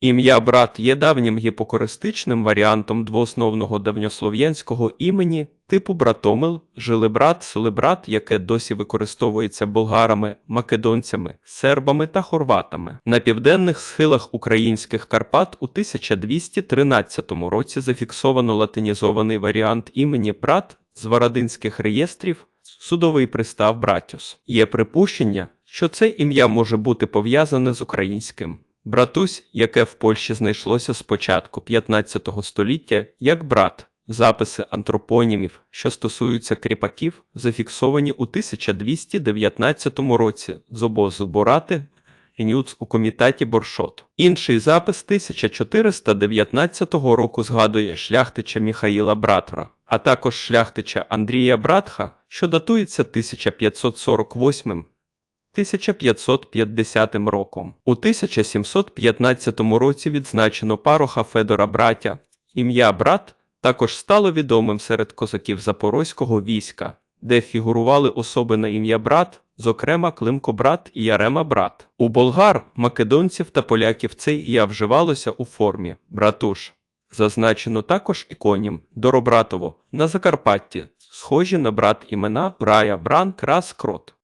Ім'я брат є давнім гіпокористичним варіантом двоосновного давньослов'янського імені типу братомил, жилибрат, селебрат, яке досі використовується болгарами, македонцями, сербами та хорватами. На південних схилах українських Карпат у 1213 році зафіксовано латинізований варіант імені брат з варадинських реєстрів судовий пристав Братюс. Є припущення, що це ім'я може бути пов'язане з українським. Братусь, яке в Польщі знайшлося з початку 15 століття як брат. Записи антропонімів, що стосуються кріпаків, зафіксовані у 1219 році з обозу Борати Нюц у комітеті Боршот. Інший запис 1419 року згадує шляхтича Міхаїла Братра, а також шляхтича Андрія Братха, що датується 1548 1550 роком. У 1715 році відзначено пароха Федора Братя. Ім'я брат також стало відомим серед козаків запорозького війська, де фігурували особи на ім'я брат, зокрема Климко брат і Ярема брат. У болгар, македонців та поляків це ім'я вживалося у формі братуш. Зазначено також іконім Доробратово на Закарпатті, схожі на брат імена Брая, Бран, Крас, Крот.